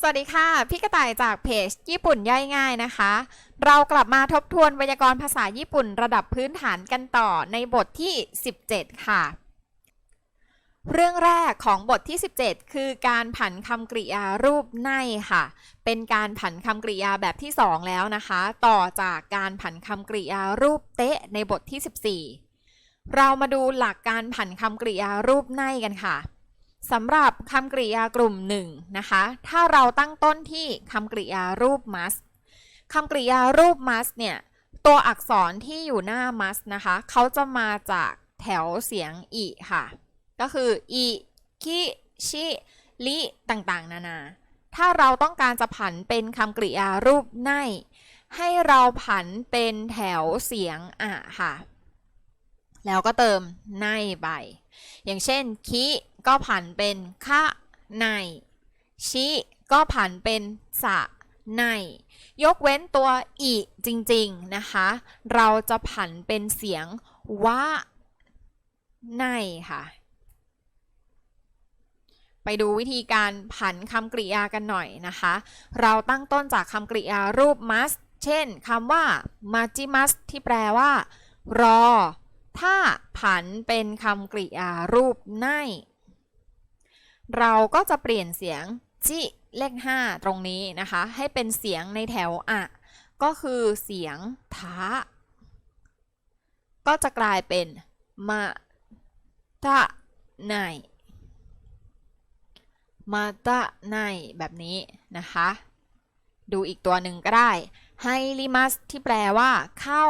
สวัสดีค่ะ พี่กระต่ายจากเพจญี่ปุ่นย่อยง่ายนะคะ เรากลับมาทบทวนไวยากรณ์ภาษาญี่ปุ่นระดับพื้นฐานกันต่อในบทที่ 17 ค่ะ เรื่องแรกของบทที่ 17 คือการผันคำกริยารูปในค่ะ เป็นการผันคำกริยาแบบที่ 2 แล้วนะคะ ต่อจากการผันคำกริยารูปเตะในบทที่ 14 เรามาดูหลักการผันคำกริยารูปในกันค่ะ สำหรับคำกริยากลุ่มหนึ่งนะคะ ถ้าเราตั้งต้นที่คำกริยารูป must คำกริยารูป must เนี่ย ตัวอักษรที่อยู่หน้า must นะคะ เขาจะมาจากแถวเสียงอีค่ะ ก็คืออีคิชิลิต่างๆ นานา ถ้าเราต้องการจะผันเป็นคำกริยารูปใน ให้เราผันเป็นแถวเสียงอะค่ะ แล้วก็เติมในไป อย่างเช่น คิก็ผันเป็นคะใน ชิก็ผันเป็นสะใน ยกเว้นตัวอิจริง ๆ นะคะ เราจะผันเป็นเสียงวะในค่ะ ไปดูวิธีการผันคำกริยากันหน่อยนะคะ เราตั้งต้นจากคำกริยารูป must เช่นคำว่า majimas ที่แปลว่า รอ ถ้าผันเป็นคำกริยารูปใน เราก็จะเปลี่ยนเสียงจิเลข 5 ตรงนี้นะคะ ให้เป็นเสียงในแถวอะก็คือเสียงท้า ก็จะกลายเป็นมาตะไนมาตะไนแบบนี้นะคะ ดูอีกตัวหนึ่งก็ได้ไฮลิมัสที่แปลว่าเข้า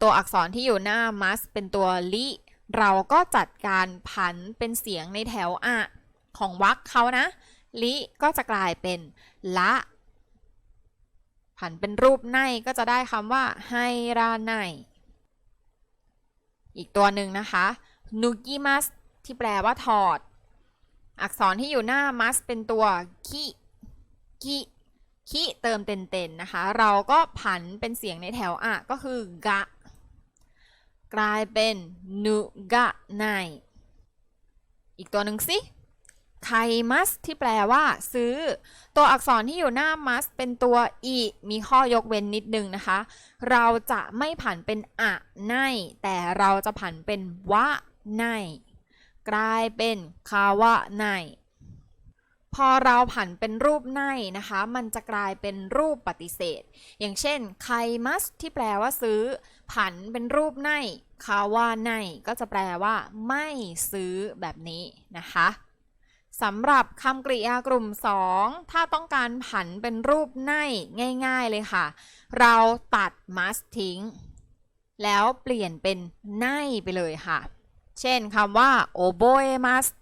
ตัวอักษรที่อยู่หน้า must เป็นตัวลิ เราก็จัดการผันเป็นเสียงในแถวอะของวรรคเขานะ ลิก็จะกลายเป็นละ ผันเป็นรูปในก็จะได้คำว่าไฮราไนอีกตัวหนึ่งนะคะนุกิมัสที่แปลว่าถอด อักษรที่อยู่หน้า must เป็นตัวคิคิคิเติมเต็นๆนะคะ เราก็ผันเป็นเสียงในแถวอะก็คือกะ กลายเป็นนุกะไนอีกตัวหนึ่งสิไคมัสที่แปลว่า ซื้อ ตัวอักษรที่อยู่หน้า must เป็นตัวอีมีข้อยกเว้นนิดนึงนะคะ เราจะไม่ผันเป็นอะไนแต่เราจะผันเป็นวะไนกลายเป็นคาวะไน พอเราผันเป็นรูปไนนะคะ มันจะกลายเป็นรูปปฏิเสธ อย่างเช่นไคมัสที่แปลว่าซื้อ ผันเป็นรูปไนคาว่าไนก็จะแปลว่า ไม่ซื้อแบบนี้นะคะสำหรับคำกริยากลุ่ม 2 ถ้าต้องการผันเป็นรูปไนง่าย ๆเลยค่ะ เราตัด must ทิ้ง แล้วเปลี่ยนเป็นไนไปเลยค่ะ เช่นคำว่า oboe must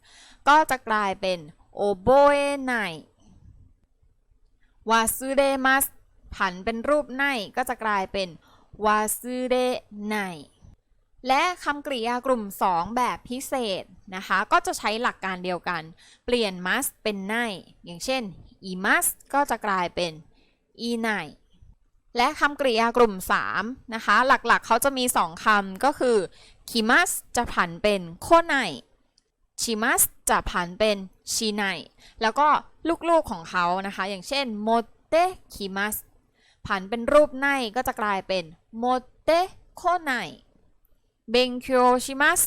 ก็จะกลายเป็น oboe ไน wasude must ผันเป็นรูปไนก็จะกลายเป็น wasude ไนและคำกริยากลุ่ม 2 แบบพิเศษนะคะ ก็จะใช้หลักการเดียวกัน เปลี่ยน must เป็นไนอย่างเช่น i must ก็จะกลายเป็น i ไนและคำกริยากลุ่ม 3 นะคะ หลักๆ เขาจะมี 2 คำก็คือ kimas จะผันเป็นโคไน chimas จะผันเป็น ชิไนแล้วก็ลูกๆของเขานะคะ อย่างเช่น motte kimas ผันเป็นรูปไนก็จะกลายเป็น motte โคไนเบงคิโอชิมัส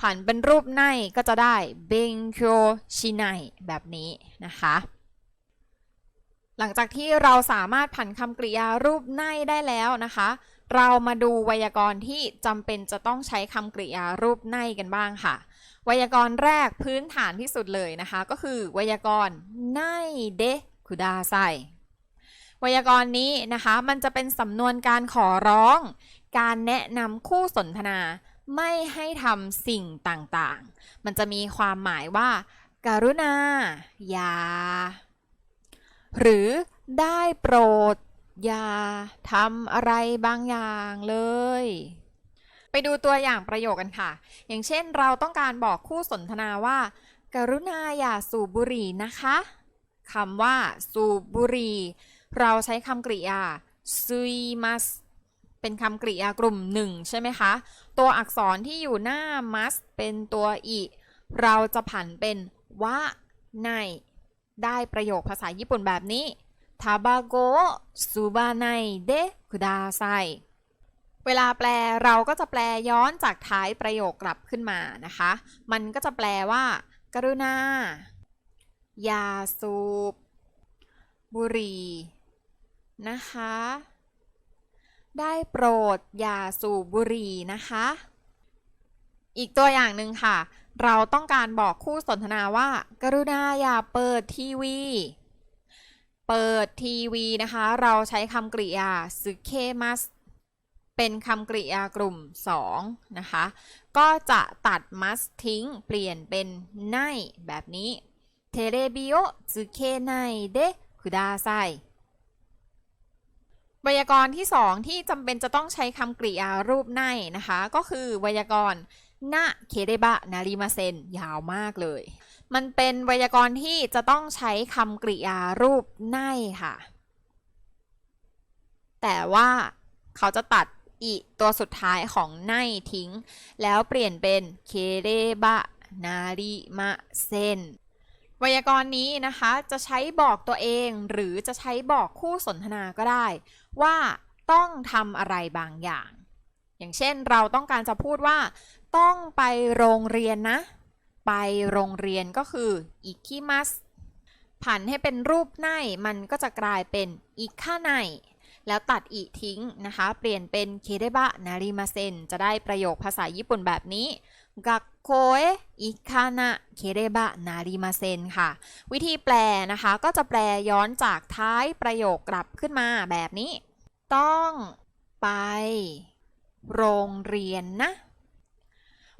ผันเป็นรูปในก็จะได้เบงคิโอชิไนแบบนี้นะคะหลังจากที่เราสามารถผันคำกริยารูปในได้แล้วนะคะ เรามาดูไวยากรณ์ที่จำเป็นจะต้องใช้คำกริยารูปในกันบ้างค่ะ ไวยากรณ์แรกพื้นฐานที่สุดเลยนะคะ ก็คือไวยากรณ์ไนเดคุดาไซไวยากรณ์นี้นะคะ มันจะเป็นสำนวนการขอร้อง การแนะนำคู่สนทนาไม่ให้ทำสิ่งต่างๆ มันจะมีความหมายว่าการุณา อย่า หรือได้โปรด อย่าทำอะไรบางอย่างเลย ไปดูตัวอย่างประโยคกันค่ะ อย่างเช่นเราต้องการบอกคู่สนทนาว่า กรุณาอย่าสูบบุหรี่นะคะคำว่า สูบบุหรี่ เราใช้คำกริยาซุยมัสเป็นคำกริยากลุ่มหนึ่งใช่ไหมคะ ตัวอักษรที่อยู่หน้า must เป็นตัวอีเราจะผันเป็นวะใน ได้ประโยคภาษาญี่ปุ่นแบบนี้ทาบาโกซูบาไนเดคุดาไซ เวลาแปลเราก็จะแปลย้อนจากท้ายประโยคกลับขึ้นมานะคะ มันก็จะแปลว่า กรุณา ยาสูบ บุหรี่ นะคะ ได้โปรด ยาสูบบุหรี่นะคะ อีกตัวอย่างหนึ่งค่ะ เราต้องการบอกคู่สนทนาว่า กรุณาอย่าเปิดทีวีเปิดทีวีนะคะ เราใช้คำกริยาซึเคมัส เป็นคำกริยากลุ่ม 2 นะคะ ก็จะตัดมัสทิ้ง เปลี่ยนเป็นไนแบบนี้เทเลบิโอซึเคไนเดคุดาไซไวยากรณ์ที่ 2 ที่จำเป็นจะต้องใช้คำกริยารูปไนนะคะ ก็คือไวยากรณ์นะเคเดบะนาริมาเซนยาวมากเลย มันเป็นไวยากรณ์ที่จะต้องใช้คำกริยารูปไนค่ะ แต่ว่าเขาจะตัด อีตัวสุดท้ายของไนทิ้ง แล้วเปลี่ยนเป็นเคเดบะนาริมาเซนไวยากรณ์นี้นะคะจะใช้บอกตัวเองหรือจะใช้บอกคู่สนทนาก็ได้ ว่าต้องทำอะไรบางอย่าง อย่างเช่นเราต้องการจะพูดว่า ต้องไปโรงเรียนนะ ไปโรงเรียนก็คืออิคิมัสผันให้เป็นรูปไนมันก็จะกลายเป็นอิคาไน แล้วตัดอีทิ้งนะคะ เปลี่ยนเป็นเคเดบะนาริมาเซนจะได้ประโยคภาษาญี่ปุ่นแบบนี้กักโคเออิคานะเคเดบะนาริมาเซนค่ะ วิธีแปลนะคะ ก็จะแปลย้อนจากท้ายประโยคกลับขึ้นมาแบบนี้ ต้องไป โรงเรียนนะ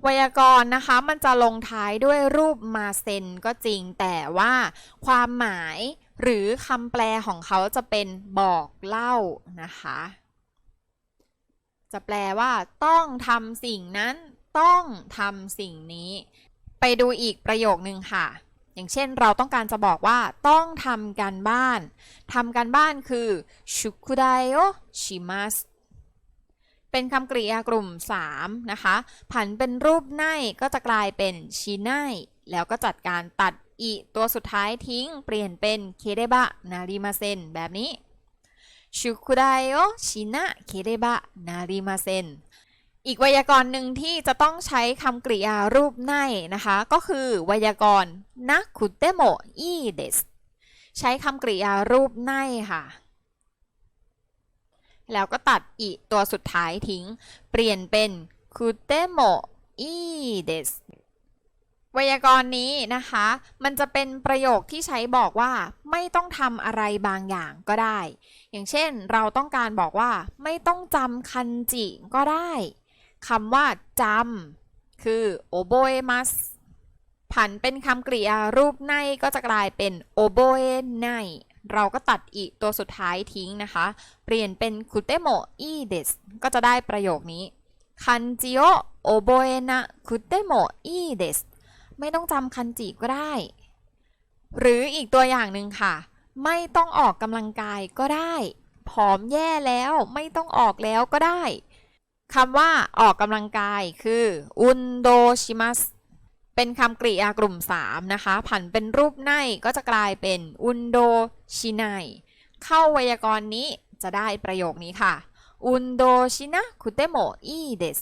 ไวยากรณ์นะคะมันจะลงท้ายด้วยรูปมาเซนก็จริงแต่ว่าความหมาย หรือคำแปลของเขาจะเป็นบอกเล่านะคะ จะแปลว่าต้องทำสิ่งนั้น ต้องทำสิ่งนี้ ไปดูอีกประโยคนึงค่ะ อย่างเช่นเราต้องการจะบอกว่าต้องทำการบ้านทำการบ้านคือชุกุไดโอชิมัสเป็นคำกริยากลุ่ม 3 นะคะ ผันเป็นรูปไนก็จะกลายเป็นชิไนแล้วก็จัดการตัด อีตัวสุดท้ายทิ้งเปลี่ยนเป็นเคเดบะนาริมาเซนแบบนี้ชุกุไดโอชินะเคเดบะนาริมาเซนอีกไวยากรณ์หนึ่งที่จะต้องใช้คำกริยารูปไนนะคะ ก็คือไวยากรณ์นะคุเตโมอีเดสใช้คำกริยารูปไนค่ะ แล้วก็ตัดอีตัวสุดท้ายทิ้ง เปลี่ยนเป็นคุเตโมอีเดส ไวยากรณ์นี้นะคะ มันจะเป็นประโยคที่ใช้บอกว่า ไม่ต้องทำอะไรบางอย่างก็ได้ อย่างเช่น เราต้องการบอกว่า ไม่ต้องจำคันจิก็ได้คำว่าจำคือโอโบเอมัสผันเป็นคำกริยารูปไนก็จะกลายเป็นโอโบเอไนเราก็ตัดอีกตัวสุดท้ายทิ้งนะคะ เปลี่ยนเป็นคุเตโมอีเดสก็จะได้ประโยคนี้คันจิโอโอโบเอนะคุเตโมอีเดส ไม่ต้องจำคันจิก็ได้ หรืออีกตัวอย่างหนึ่งค่ะ ไม่ต้องออกกำลังกายก็ได้ ผอมแย่แล้วไม่ต้องออกแล้วก็ได้คำว่าออกกำลังกายคืออุนโดชิมัสเป็นคำกริยากลุ่ม 3 นะคะ ผันเป็นรูปไนก็จะกลายเป็นอุนโดชิไนเข้าไวยากรณ์นี้จะได้ประโยคนี้ค่ะอุนโดชินะคุเตโมอีเดส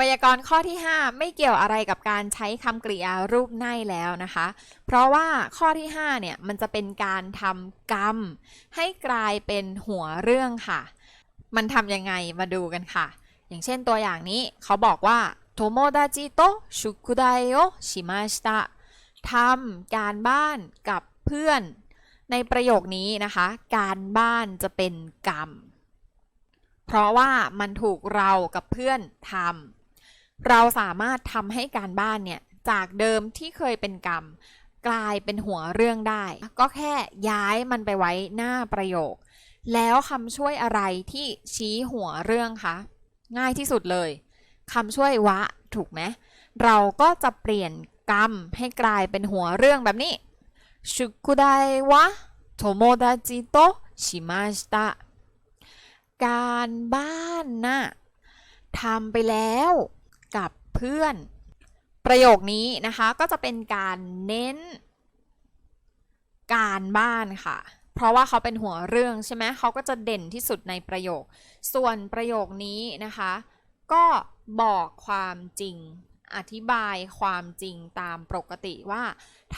ไวยากรณ์ข้อที่ 5 ไม่เกี่ยวอะไรกับการใช้คำกริยารูปไนแล้วนะคะ เพราะว่าข้อที่ 5 เนี่ย มันจะเป็นการทำกรรม ให้กลายเป็นหัวเรื่องค่ะ มันทำยังไงมาดูกันค่ะ อย่างเช่นตัวอย่างนี้เขาบอกว่าโทโมดาจิโตชุกุไดโอชิมาชิตะทำการบ้านกับเพื่อน ในประโยคนี้นะคะ การบ้านจะเป็นกรรม เพราะว่ามันถูกเรากับเพื่อนทำ เราสามารถทำให้การบ้านเนี่ยจากเดิมที่เคยเป็นกรรม กลายเป็นหัวเรื่องได้ ก็แค่ย้ายมันไปไว้หน้าประโยค แล้วคำช่วยอะไรที่ชี้หัวเรื่องคะง่ายที่สุดเลยคำช่วยวะถูกไหมเราก็จะเปลี่ยนกรรมให้กลายเป็นหัวเรื่องแบบนี้ชุกุไดวะโทโมดาจิโตชิมาชิตะการบ้านนะ่ะทำไปแล้ว กับเพื่อน ประโยคนี้นะคะก็จะเป็นการเน้น การบ้านค่ะ เพราะว่าเขาเป็นหัวเรื่องใช่ไหมเขาก็จะเด่นที่สุดในประโยค ส่วนประโยคนี้นะคะ ก็บอกความจริงอธิบายความจริงตามปกติว่า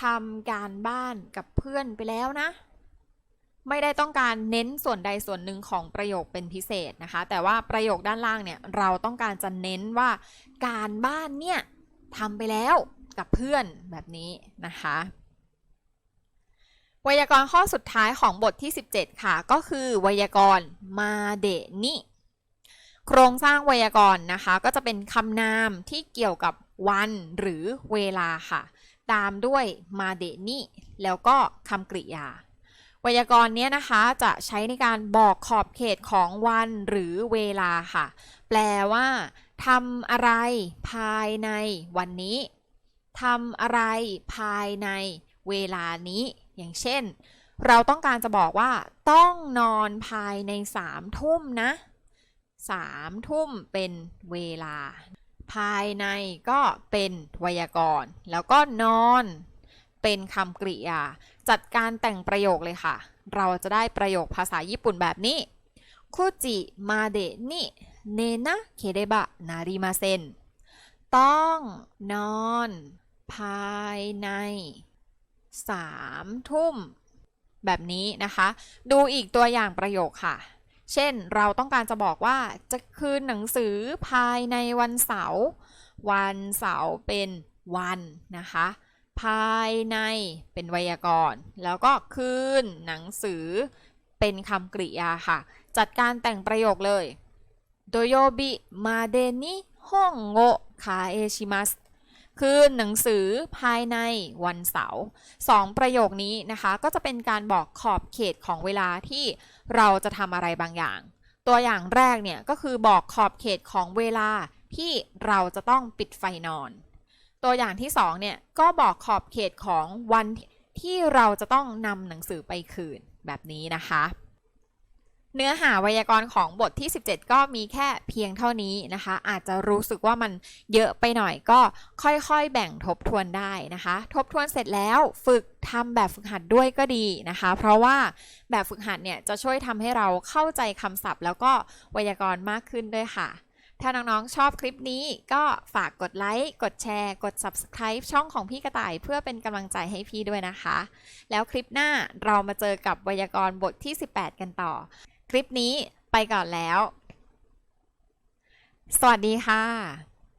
ทำการบ้านกับเพื่อนไปแล้วนะ ไม่ได้ต้องการเน้นส่วนใดส่วนหนึ่งของประโยคเป็นพิเศษนะคะ แต่ว่าประโยคด้านล่างเนี่ยเราต้องการจะเน้นว่าการบ้านเนี่ยทำไปแล้วกับเพื่อนแบบนี้นะคะไวยากรณ์ข้อสุดท้ายของบทที่ 17 ค่ะ ก็คือไวยากรณ์มาเดนิโครงสร้างไวยากรณ์นะคะ ก็จะเป็นคำนามที่เกี่ยวกับวันหรือเวลาค่ะ ตามด้วยมาเดนิแล้วก็คำกริยา ไวยากรณ์เนี้ยนะคะจะใช้ในการบอกขอบเขตของวันหรือเวลาค่ะ แปลว่าทำอะไรภายในวันนี้ทำอะไรภายในเวลานี้ อย่างเช่น เราต้องการจะบอกว่า ต้องนอนภายในสามทุ่มนะสามทุ่มเป็นเวลา ภายในก็เป็นไวยากรณ์ แล้วก็นอนเป็นคำกริยา จัดการแต่งประโยคเลยค่ะ เราจะได้ประโยคภาษาญี่ปุ่นแบบนี้คุจิมาเดะนิเนนะเคเดบะนาริมาเซนต้องนอน ภายในสามทุ่ม แบบนี้นะคะ ดูอีกตัวอย่างประโยคค่ะ เช่นเราต้องการจะบอกว่าจะคืนหนังสือภายในวันเสาร์วันเสาร์เป็นวันนะคะ ภายในเป็นไวยากรณ์ แล้วก็คืนหนังสือเป็นคำกริยาค่ะ จัดการแต่งประโยคเลยโดโยบิมาเดนิฮ่องโงคาเอชิมัสคืนหนังสือภายในวันเสาร์สองประโยคนี้นะคะ ก็จะเป็นการบอกขอบเขตของเวลาที่เราจะทำอะไรบางอย่าง ตัวอย่างแรกเนี่ยก็คือบอกขอบเขตของเวลาที่เราจะต้องปิดไฟนอน ตัวอย่างที่สองเนี่ยก็บอกขอบเขตของวันที่เราจะต้องนำหนังสือไปคืนแบบนี้นะคะ เนื้อหาไวยากรณ์ของบทที่ 17 ก็มีแค่เพียงเท่านี้นะคะ อาจจะรู้สึกว่ามันเยอะไปหน่อยก็ค่อยๆ แบ่งทบทวนได้นะคะ ทบทวนเสร็จแล้วฝึกทำแบบฝึกหัดด้วยก็ดีนะคะ เพราะว่าแบบฝึกหัดเนี่ยจะช่วยทำให้เราเข้าใจคำศัพท์ แล้วก็ไวยากรณ์มากขึ้นด้วยค่ะ ถ้าน้องๆ ชอบคลิปนี้ก็ฝากกดไลค์ กดแชร์ กด subscribe ช่องของพี่กระต่ายเพื่อเป็นกำลังใจให้พี่ด้วยนะคะ แล้วคลิปหน้าเรามาเจอกับไวยากรณ์บทที่ 18 กันต่อ คลิปนี้ไปก่อนแล้ว สวัสดีค่ะ